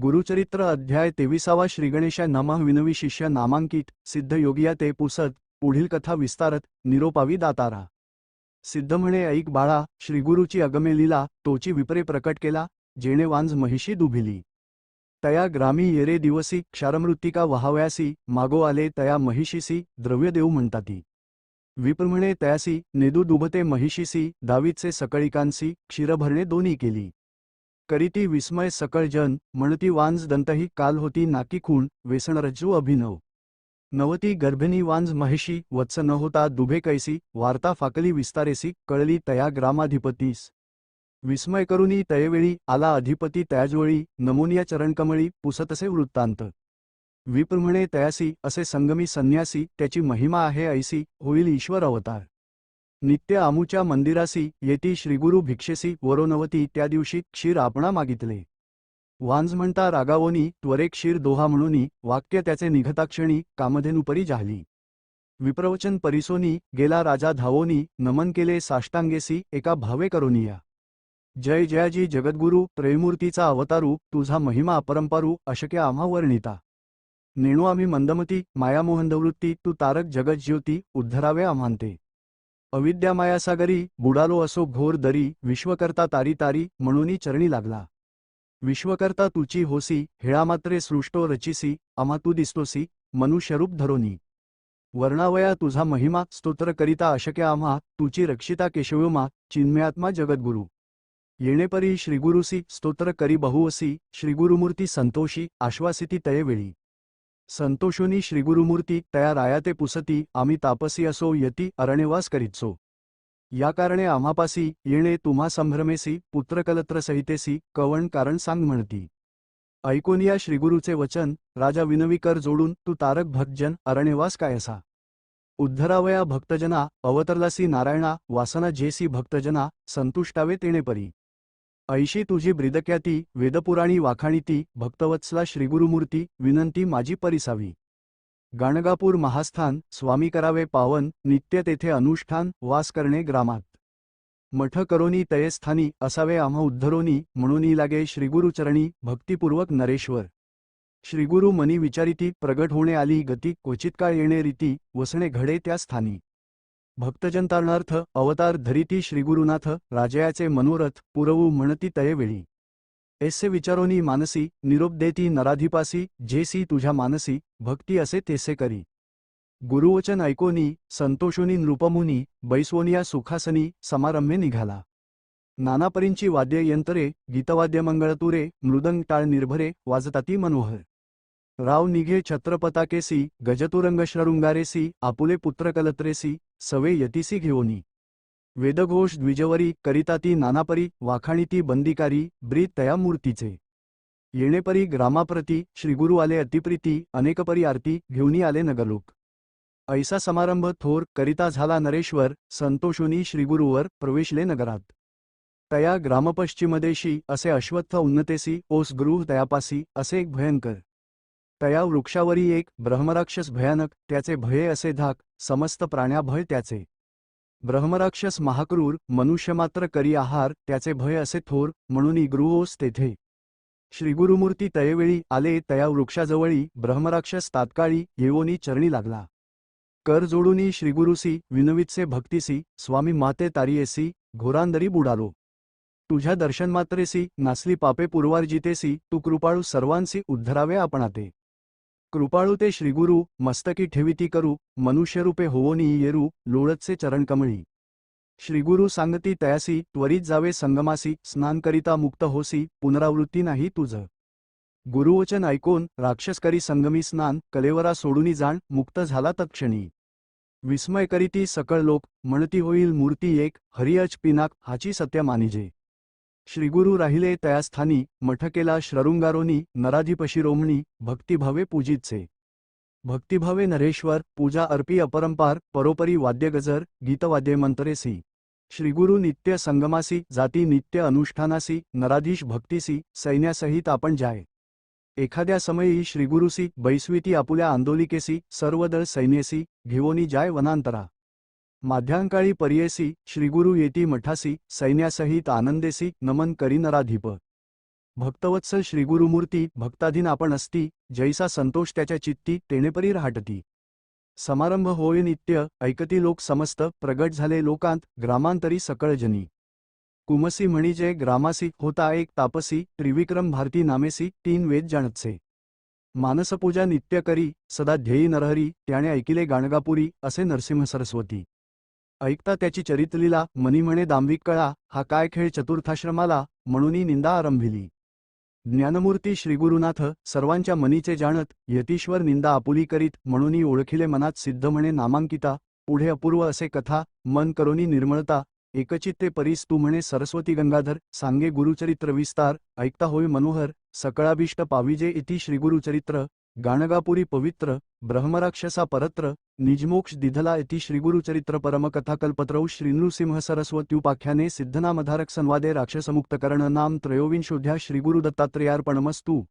गुरुचरित्र अध्याय तेविसावा श्रीगणेशा नमः विनवी शिष्य नामांकित सिद्ध योगिया ते पुसत पुढील कथा विस्तारत निरोपावी दातारा. सिद्ध म्हणे ऐक बाळा श्रीगुरुची अगमेलीला तोची विपरे प्रकट केला जेणे वांज महिषी दुभिली. तया ग्रामी येरे दिवसी क्षारमृत्तिका वहाव्यासी मागो आले तया महिषीसी द्रव्य देऊ म्हणताती. विप्र म्हणे तयासी नेदू दुभते महिषीसी दावीचे सकळिकांसी क्षीरभरणे दोन्ही केली. करीती विस्मय सकळ जन म्हणती वांज दंतही काल होती नाकी खूण व्यसनरज्जू अभिनव. नवती गर्भिणी वांज महिषी वत्स न होता दुभे कैसी वार्ता फाकली विस्तारेसी कळली तया ग्रामाधिपतीस. विस्मय करुनी तयवेळी आला अधिपती तयाजवळी नमोनिया चरणकमळी पुसतसे वृत्तांत. विप्रमणे तयासी असे संगमी संन्यासी त्याची महिमा आहे ऐसी होईल ईश्वर अवतार. नित्य आमूच्या मंदिरासी येती श्रीगुरु भिक्षेसी वरोनवती त्या दिवशी क्षीर आपणा मागितले. वांज म्हणता रागावोनी त्वरे क्षीर दोहा म्हणूनी वाक्य त्याचे निघताक्षणी कामधेनुपरी जाहली. विप्रवचन परिसोनी गेला राजा धावोनी नमन केले साष्टांगेसी एका भावे करोनिया. जय जयाजी जगद्गुरु प्रेमूर्तीचा अवतारू तुझा महिमा अपरंपारू अशक्य आम्हा वर्णिता नेणू आम्ही मंदमती मायामोहनदवृत्ती तू तारक जगज्योती उद्धरावे आम्हांते. अविद्यामायासागरी बुडालो असो घोर दरी विश्वकर्ता तारी तारी म्हणूनी चरणी लागला. विश्वकर्ता तुची होसी हेळामात्रे सृष्टो रचिसी आम्हा तू दिसतोसी मनुष्यरूप धरोनी. वर्णावया तुझा महिमा स्तोत्र करिता अशक्य आम्हा तुची रक्षिता केशवमा चिन्मयात्मा जगद्गुरु. येणेपरी श्रीगुरुसी स्तोत्र करी बहुवसी श्रीगुरुमूर्ती संतोषी आश्वासिती तयेवेळी. संतोषोनी श्रीगुरुमूर्ती तया रायाते पुसती आम्ही तापसी असो यती अरणेवास करीतसो या कारणे आम्हापासी येणे तुम्हा संभ्रमेसी पुत्रकलत्र सहितेसी कवण कारण सांग म्हणती. ऐकून या श्रीगुरुचे वचन राजा विनवीकर जोडून तू तारक भक्तजन अरणेवास कायसा उद्धरावया भक्तजना अवतरलासी नारायणा वासना जेसी भक्तजना संतुष्टावे तेणेपरी. ऐशी तुझी ब्रिदक्याती वेदपुराणी वाखाणीती भक्तवत्सला श्रीगुरुमूर्ती विनंती माझी परिसावी. गाणगापूर महास्थान स्वामी करावे पावन नित्य तेथे अनुष्ठान वास करणे ग्रामात. मठ करोनी तयस्थानी असावे आम्हा उद्धरोनी म्हणूनी लागे श्रीगुरुचरणी भक्तिपूर्वक नरेश्वर. श्रीगुरु मनी विचारिती प्रगट होणे आली गती क्वचित काळ येणे रीती वसणे घडे त्या स्थानी. भक्तजनतारणार्थ अवतार धरिती श्रीगुरुनाथ राजयाचे मनोरथ पुरवू म्हणती तयेवेळी ऐसे विचारोनी मानसी निरोप देती नराधिपासी जेसी तुझ्या मानसी भक्ती असे तेसे करी. गुरुवचन ऐकोनी संतोषोनी नृपमुनी बैसवोनिया सुखासनी समारंभे निघाला. नानापरींची वाद्ययंत्रे गीतवाद्यमंगळतुरे मृदंग टाळ निर्भरे वाजताती मनोहर. राव निघे छत्रपताकेसी गजतुरंग आपुले पुत्रकलत्रेसी सवे यतीसी घेऊनी. वेदघोष द्विजवरी करिताती नानापरी वाखाणीती बंदिकारी ब्रीत तया मूर्तीचे. येणेपरी ग्रामाप्रती श्रीगुरु आले अतिप्रीती अनेकपरी आरती घेऊनी आले नगरलोक. ऐसा समारंभ थोर करिता झाला नरेश्वर संतोषुनी श्रीगुरुवर प्रवेशले नगरात. तया ग्रामपश्चिमदेशी असे अश्वत्थ उन्नतेसी ओस गृह तयापासी असे एक भयंकर. तया वृक्षावरी एक ब्रह्मराक्षस भयानक त्याचे भये असे धाक समस्त प्राण्या भय त्याचे. ब्रह्मराक्षस महाक्रूर मनुष्यमात्र करी आहार त्याचे भय असे थोर म्हणून गृहोस तेथे. श्रीगुरुमूर्ती तयवेळी आले तया वृक्षाजवळी ब्रह्मराक्षस तात्काळी येवोनी चरणी लागला. कर जोडूनी श्रीगुरुसी विनवितसे भक्तीसी स्वामी माते तारियेसी घोरांदरी बुडालो. तुझ्या दर्शनमात्रेसी नासली पापे पूर्वार्जितेसी तू कृपाळू सर्वांसी उद्धरावे आपणाते. कृपाळू ते श्रीगुरु मस्तकी ठेविती करू मनुष्यरूपे होवोनी येरू लोळतसे चरणकमळी. श्रीगुरु सांगती तयासी त्वरित जावे संगमासी स्नान करिता मुक्त होसी पुनरावृत्ती नाही तुझ. गुरुवचन ऐकून राक्षस करी संगमी स्नान कलेवरा सोडूनी जाण मुक्त झाला तत्क्षणी. विस्मय करीती सकळ लोक म्हणती होईल मूर्ती एक हरिअच पिनाक हाची सत्य मानिजे. श्रीगुरु राहिले तयास्थानी मठकेला श्ररुंगारोनी नराधिपशिरोमणी भक्तिभावे पूजितचे भक्तिभावे नरेश्वर पूजा अर्पी अपरंपार परोपरी वाद्यगजर गीतवाद्ये मंतरेसी श्रीगुरु नित्य संगमासी जाती नित्य अनुष्ठानासी नराधीश भक्तीसी सैन्यासहित आपण जाय. एखाद्या समयी श्रीगुरुसी बैस्विती आपुल्या आंदोलिकेसी सर्वदळ सैन्यसी घेवोनी जाय वनांतरा. माध्यांकाळी पर्येसी श्रीगुरु येती मठासी सैन्यासहित आनंदेसी नमन करीनराधिप. भक्तवत्सल श्रीगुरुमूर्ती भक्ताधीन आपण असती जैसा संतोष त्याच्या चित्ती तेणेपरी राहटती. समारंभ होय नित्य ऐकती लोक समस्त प्रगट झाले लोकांत ग्रामांतरी सकळजनी कुमसी म्हणजे ग्रामासी होता एक तापसी त्रिविक्रम भारती नामेसी तीन वेद जाणतसे. मानसपूजा नित्य करी सदा ध्येयी नरहरी त्याने ऐकिले गाणगापुरी असे नरसिंह सरस्वती. ऐकता त्याची चरितलीला मनी म्हणे दांभिक कळा हा काय खेळ चतुर्थाश्रमाला म्हणूनही निंदा आरंभिली. ज्ञानमूर्ती श्रीगुरुनाथ सर्वांच्या मनीचे जाणत यतीश्वर निंदा आपुली करीत म्हणूनही ओळखिले मनात सिद्ध म्हणे नामांकिता पुढे अपूर्व असे कथा मन करोनी निर्मळता एकचित्ते परीस तू म्हणे सरस्वती गंगाधर सांगे गुरुचरित्र विस्तार ऐकता होय मनोहर सकळाभीष्ट पाविजे इति श्रीगुरुचरित्र गाणगापुरी पवित्र ब्रह्मराक्षसा परत्र निजमोक्ष दिधला इति श्रीगुरुचरित्र परमकथाकल्पत्रौ श्रीनृसिंह सरस्वत्युपाख्याने सिद्धनामधारक संवादे राक्षसमुक्तकरण नाम त्रयोविंशोध्या श्रीगुरुदत्तात्रेयार्पणमस्तु।